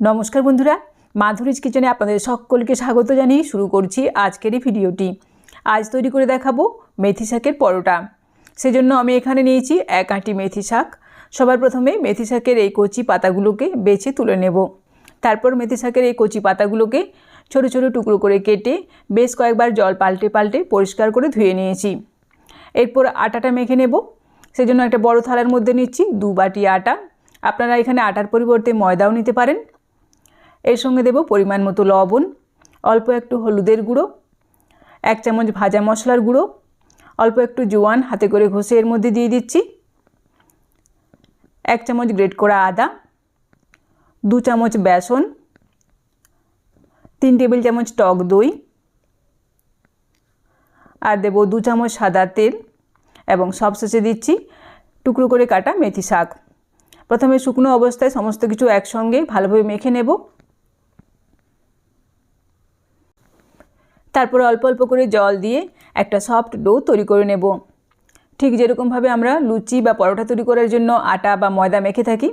নমস্কার বন্ধুরা, মাধুরীজ কিচেনে আপনাদের সকলকে স্বাগত জানিয়ে শুরু করছি আজকের এই ভিডিওটি। আজ তৈরি করে দেখাবো মেথি শাকের পরোটা। সেজন্য আমি এখানে নিয়েছি এক আঁটি মেথি শাক। সবার প্রথমে মেথি শাকের এই কচি পাতাগুলোকে বেছে তুলে নেব। তারপর মেথি শাকের এই কচি পাতাগুলোকে ছোটো ছোটো টুকরো করে কেটে বেশ কয়েকবার জল পাল্টে পাল্টে পরিষ্কার করে ধুয়ে নিয়েছি। এরপর আটাটা মেখে নেব। সেজন্য একটা বড় থালার মধ্যে নিচ্ছি দু বাটি আটা। আপনারা এখানে আটার পরিবর্তে ময়দাও নিতে পারেন। এর সঙ্গে দেব পরিমাণ মতো লবণ, অল্প একটু হলুদের গুঁড়ো, এক চামচ ভাজা মশলার গুঁড়ো, অল্প একটু জোয়ান হাতে করে ঘষে এর মধ্যে দিয়ে দিচ্ছি, এক চামচ গ্রেট করা আদা, দু চামচ বেসন, তিন টেবিল চামচ টক দই আর দেব দু চামচ সাদা তেল এবং সব সবশেষে দিচ্ছি টুকরো করে কাটা মেথি শাক। প্রথমে শুকনো অবস্থায় সমস্ত কিছু একসঙ্গে ভালোভাবে মেখে নেব। তারপর অল্প অল্প করে জল দিয়ে একটা সফট ডো তৈরি করে নেব। ঠিক যেরকমভাবে আমরা লুচি বা পরোটা তৈরি করার জন্য আটা বা ময়দা মেখে থাকি,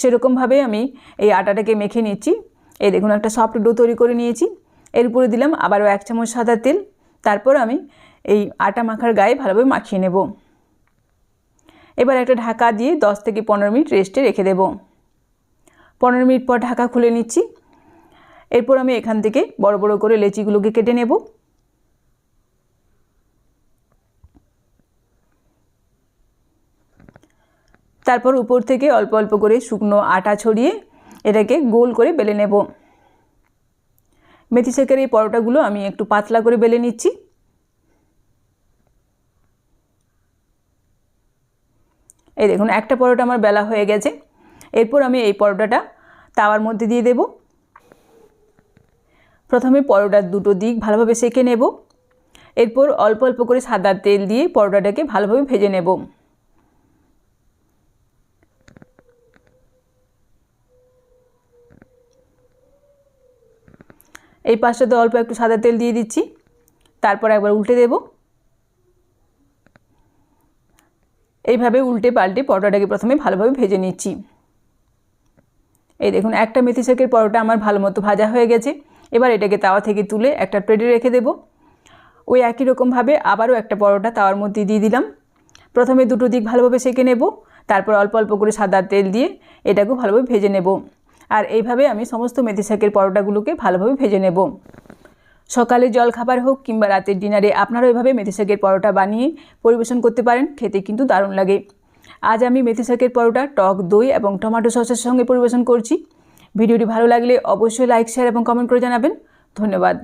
সেরকমভাবে আমি এই আটাটাকে মেখে নিচ্ছি। এই দেখুন, একটা সফট ডো তৈরি করে নিয়েছি। এর উপরে দিলাম আবারও এক চামচ সাদা তেল। তারপর আমি এই আটা মাখার গায়ে ভালোভাবে মাখিয়ে নেব। এবার একটা ঢাকা দিয়ে দশ থেকে পনেরো মিনিট রেস্টে রেখে দেব। পনেরো মিনিট পর ঢাকা খুলে নিচ্ছি। এরপর আমি এখান থেকে বড় বড় করে লেচিগুলোকে কেটে নেব। তারপর উপর থেকে অল্প অল্প করে শুকনো আটা ছড়িয়ে এটাকে গোল করে বেলে নেব। মেথি শেকের এই পরোটাগুলো আমি একটু পাতলা করে বেলে নিচ্ছি। এই দেখুন, একটা পরোটা আমার বেলা হয়ে গেছে। এরপর আমি এই পরোটাটা তাওয়ার মধ্যে দিয়ে দেব। প্রথমে পরোটার দুটো দিক ভালোভাবে সেঁকে নেব। এরপর অল্প অল্প করে সাদা তেল দিয়ে পরোটাটাকে ভালোভাবে ভেজে নেব। এই পাশটাতে অল্প একটু সাদা তেল দিয়ে দিচ্ছি। তারপর একবার উল্টে দেব। এইভাবে উল্টে পাল্টে পরোটাটাকে প্রথমে ভালোভাবে ভেজে নিচ্ছি। এই দেখুন, একটা মেথি শাকের পরোটা আমার ভালো মতো ভাজা হয়ে গেছে। এবার এটাকে তাওয়া থেকে তুলে একটা প্লেটে রেখে দেব। ওই একই রকমভাবে আবারও একটা পরোটা তাওয়ার মধ্যে দিয়ে দিলাম। প্রথমে দুটো দিক ভালোভাবে সেঁকে নেব, তারপর অল্প অল্প করে সাদা তেল দিয়ে এটাকেও ভালোভাবে ভেজে নেব। আর এইভাবে আমি সমস্ত মেথি শাকের পরোটাগুলোকে ভালোভাবে ভেজে নেব। সকালে জল খাবার হোক কিংবা রাতের ডিনারে আপনারাও এভাবে মেথি শাকের পরোটা বানিয়ে পরিবেশন করতে পারেন, খেতে কিন্তু দারুণ লাগে। আজ আমি মেথি শাকের পরোটা, টক দই এবং টমেটো সসের সঙ্গে পরিবেশন করছি। ভিডিওটি ভালো লাগলে অবশ্যই লাইক শেয়ার এবং কমেন্ট করে জানাবেন। ধন্যবাদ।